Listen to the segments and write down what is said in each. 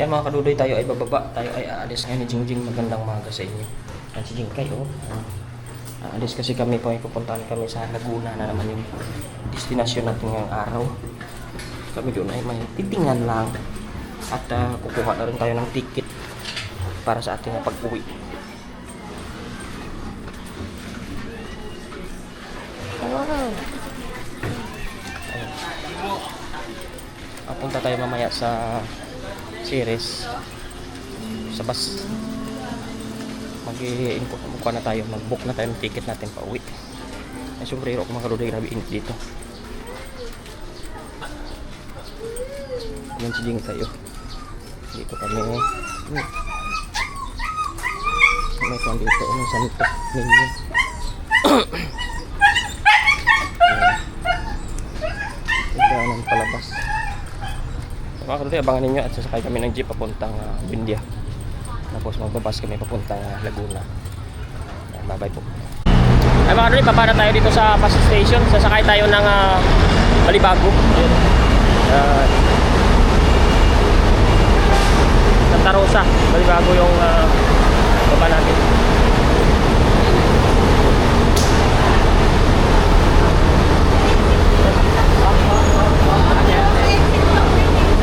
Yan mga kadudoy, tayo ay bababa. Tayo ay aalis ngayon ni Jingjing. Magandang umaga sa inyo. Yan si Jingkay, oh. Ah, Aalis kasi kami po, ay pupuntahan kami sa Laguna na naman yung destinasyon natin ngayong araw. Kami doon ay may titingan lang. At ah, kukuha na rin tayo ng ticket para sa ating pag-uwi. Wow. Papunta tayo mamaya sa series sa bus. Mag-i-input mukha na tayo. Mag-book na tayo ng ticket natin pa uwi. Ay sombrero ko makaruday grabe init dito. Yan si Jing tayo. Dito kami. Hmm. may kwan dito ano santo ninyo Tignan palabas. Mga karuday, abangan ninyo at sasakay kami ng jeep papuntang uh, Bindia. Tapos magbabas kami papuntang uh, Laguna. Yan, bye-bye po. Ay mga karuday, papada tayo dito sa bus station. Sasakay tayo ng uh, Balibago. Ayun. Uh, Santa Rosa. Balibago yung uh, baba natin.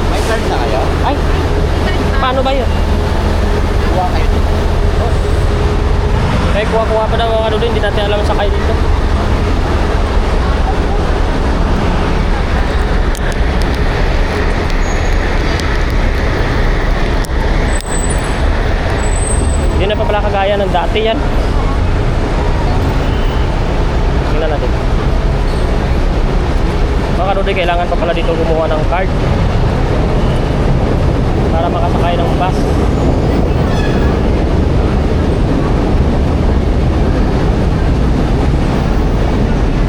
May card na kayo? Ay! Paano ba yun? Kuha kayo dito. Kaya kuha-kuha pa daw ano din, hindi natin alam sa sakay dito. Hindi na pa pala kagaya ng dati yan. Tingnan natin. Mga kanuloy, kailangan pa pala dito gumawa ng card para makasakay ng bus.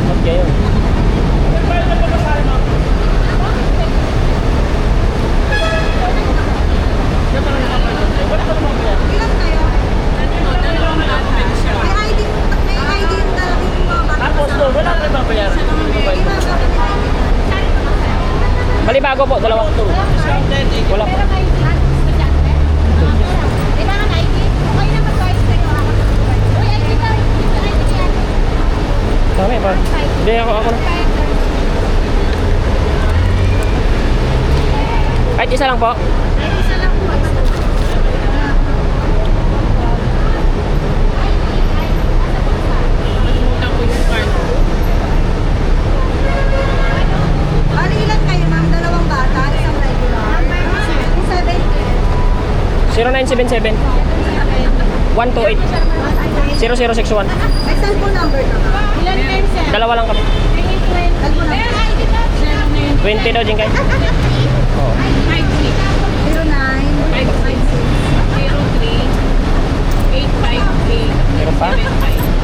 Ba't gayon? Ilan kayo? May ID, may ID yung dalawang yung mga bata. Tapos doon, wala pa babayaran. Balibago po, dalawang tour. Wala pa. Kailangan ID? Okay na mag-ID kayo. Uy, ID daw. ID yan. Kami ba? Hindi ako, ako na. Kahit isa lang po. Isa lang po. Bali ilan kayo ma'am? Dalawang bata? Isang 0061. May cellphone number na? Ilan kayo, sir? Dalawa lang kami. 20 daw, Jingay. Oo. 09. 05. 09. 05. 05.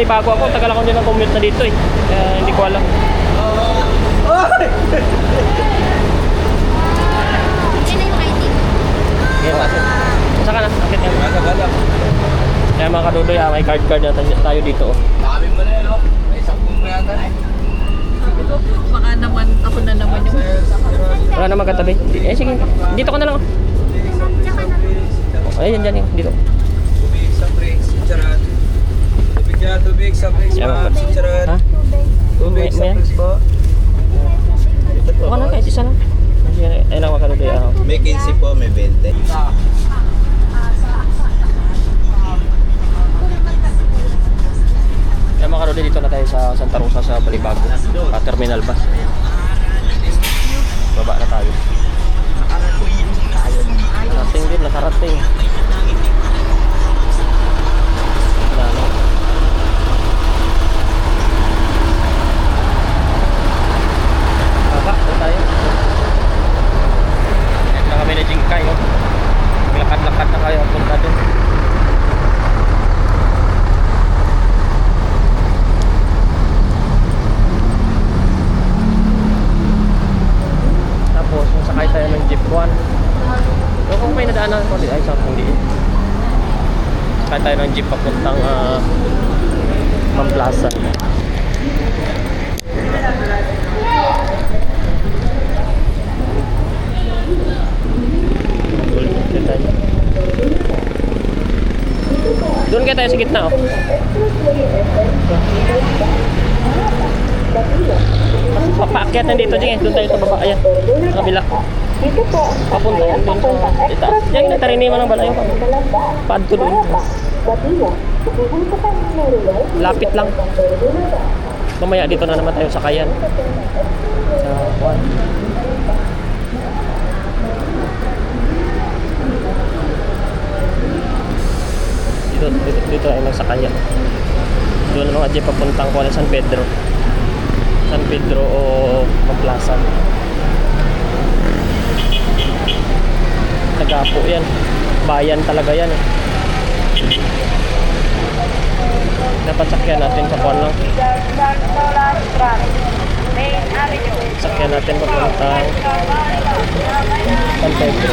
Nanibago ako. Tagal ako din ng commute na dito eh. Kaya hindi ko alam. Yan na. Yan. Saan ka na? Akit yan. Kaya mga kadudoy, ah, may card card na tayo dito. Oh. Dami mo na yun, oh. May isang kong yata eh. Baka naman, ako na naman yung Wala na magkatabi. Di- Eh sige, dito ka na lang. oh. Na. Ayun, dyan, yan, dito. Tubig sa brakes, charan. Yan, tubig sa Yan, ma'am, charan. Ha? Tubig sa brakes po. Ito po. Baka na, kahit isa lang. Ayun lang mga kadudoy. ah. May 15 po, may 20. Kaya mga Kasi dito na tayo sa Santa Rosa sa Balibago. Ah, terminal bus. Baba na tayo. Nakarating din, nakarating. Wala Baba na tayo. Kahit na kami na Jingkay, oh. Maglakad-lakad na kayo punta doon. Tapos, kung sakay tayo ng jeep 1. So, kung may nadaanan ko, ay, sa hindi. Sakay tayo ng jeep papuntang uh, Mamplaza. Doon tayo. Doon kayo tayo sa gitna, oh. Papaakyat na dito, Jing. Doon tayo sa baba. Ayan. Sa kabila. Papunta yan doon sa itaas. Yan, nagtariniman ng balayo pa. Pad ko doon. Lapit lang. Mamaya dito na naman tayo sa kayan. Dito, sa kayan. Doon mga jeep papuntang ko San Pedro. San Pedro o Maplasan. Tagapo yan. Bayan talaga yan. eh. Dapat sakyan natin sa kuwan lang. Sakyan natin papuntang San Pedro.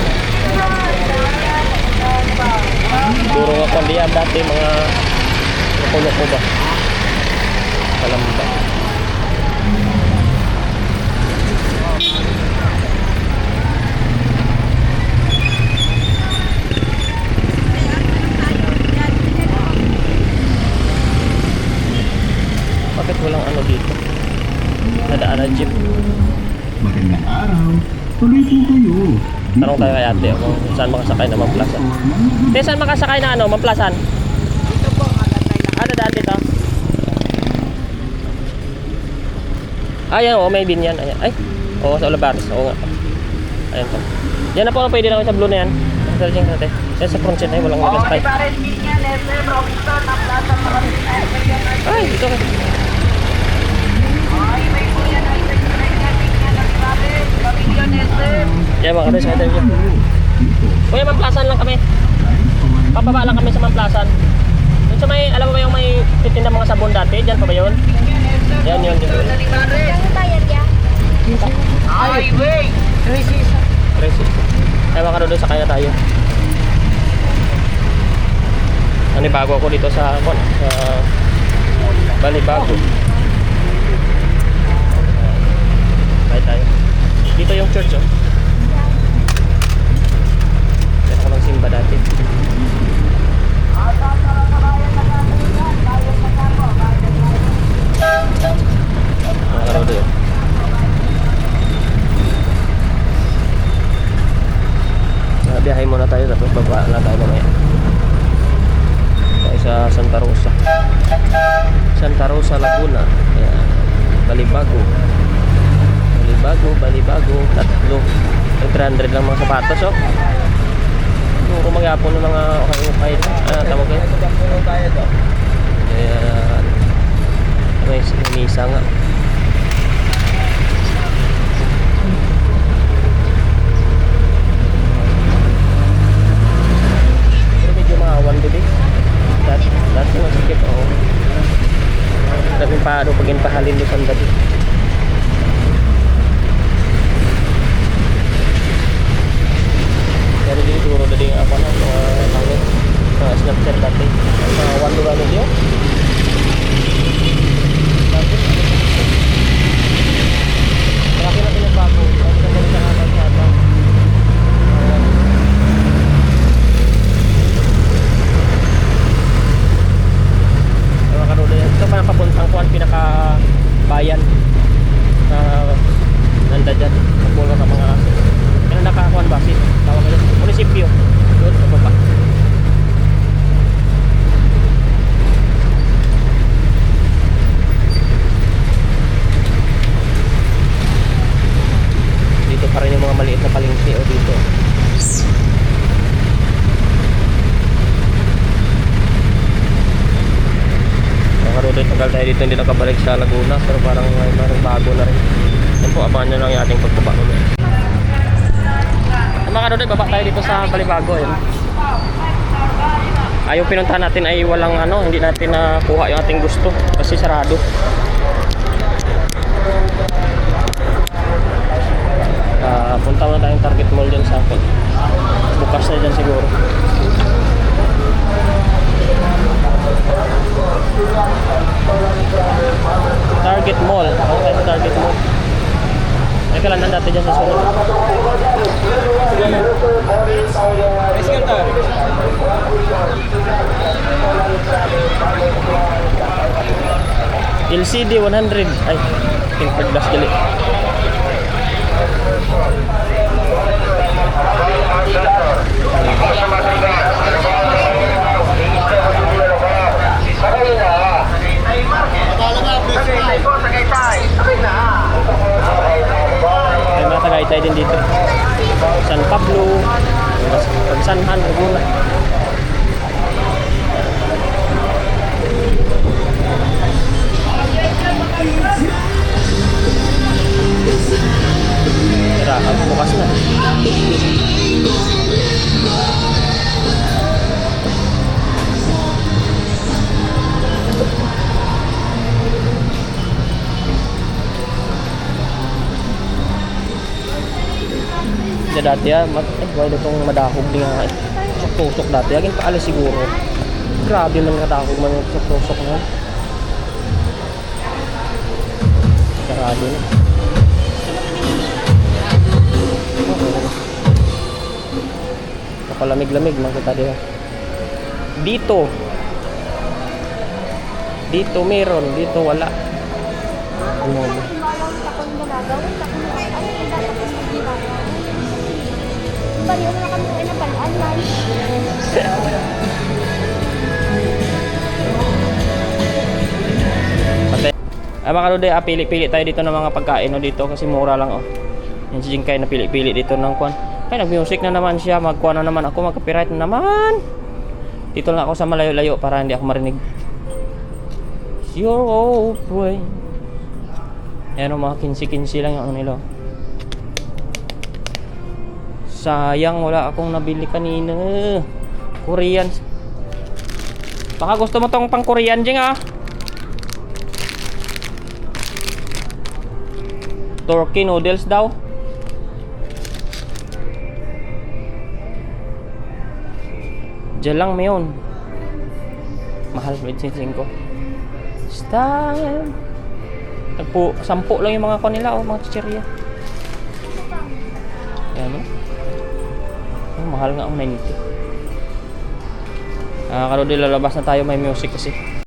Duro nga kung diyan dati mga nakulo ko ba? Kalamba. Bakit walang ano dito? Nadaan na jeep. Magandang araw. Tuloy po kayo. Tanong tayo kay ate kung saan makasakay na Mamplasan. Te, saan makasakay na ano, Mamplasan? Dito po, Ano daan dito? Ayan, oh, may bin yan. Ayan. Ay, oo, sa Olabares. Oo nga. Ayan po. Yan na po, pwede na sa blue na yan. Searching natin. Yan sa front seat ay walang makasakay. Ay, dito ka. Yan mga kapis, sa tayo. Kuya, Mamplasan lang kami. Papaba lang kami sa Mamplasan. Doon sa may, alam mo ba yung may titinda mga sabon dati? Diyan pa ba yun? Yan yun. Dito. Ang bayad ya? Presi. Ay mga doon sa kanya tayo. Ano bago ako dito sa kon sa Balibago. Bye tayo. Dito yung church oh. Diyan ako nagsimba dati. Karode yun. Uh, biyahe muna tayo tapos baba na tayo mamaya. Tayo sa Santa Rosa. Santa Rosa, Laguna. Ayan. Balibago. Balibago, Balibago. Tatlo. Yung 300 lang mga sapatos, oh. Yung kumagapon ng mga okay-okay. Ah, tawag kayo. Ayan. May misa nga. Pero medyo maawan eh. Dati, dati masikip ako. Daming pa ano pagin pahalin doon sa dati. Pero din siguro dali nga ako ng mga langit. Mga snapchat dati. Mga sa palengke o dito. Nakaroon tayo tagal tayo dito hindi nakabalik sa Laguna pero parang parang bago na rin. Yan po abangan nyo lang yung ating pagpaba ulit mga karoon baba tayo dito sa Balibago yun ay yung pinuntahan natin ay walang ano hindi natin nakuha yung ating gusto kasi sarado. LCD 100. Ay, tempered glass gali. May mga tagaytay din dito. San Pablo, Pagsanhan, Laguna. Sa dati ah, mat eh, wala itong madahog din nga eh. Tusok dati, aging paalis siguro. Grabe man kadahog man yung tusok na. Sarado na. Napalamig-lamig man kita diha. Dito. Dito meron, dito wala. Ano dapat mas mag-ginagawa? Baliw na kami ay nabalaan man. Ay mga kalude, ah, pili-pili tayo dito ng mga pagkain no, dito kasi mura lang oh. Yan si Jingkay na pili-pili dito ng kwan. Ay nag-music na naman siya, magkuha na naman ako, mag-copyright na naman. Dito lang ako sa malayo-layo para hindi ako marinig. It's your old way. Ayan o, mga kinsi-kinsi lang yung ano nila. Sayang, wala akong nabili kanina. Korean. Baka gusto mo tong pang Korean, Jing ah. Turkey noodles daw. Diyan lang mayon. Mahal 25. Style. Nagpo, sampu lang yung mga kanila oh, mga chichirya. Mahal nga ang 90. Ah, kalodi lalabas na tayo may music kasi.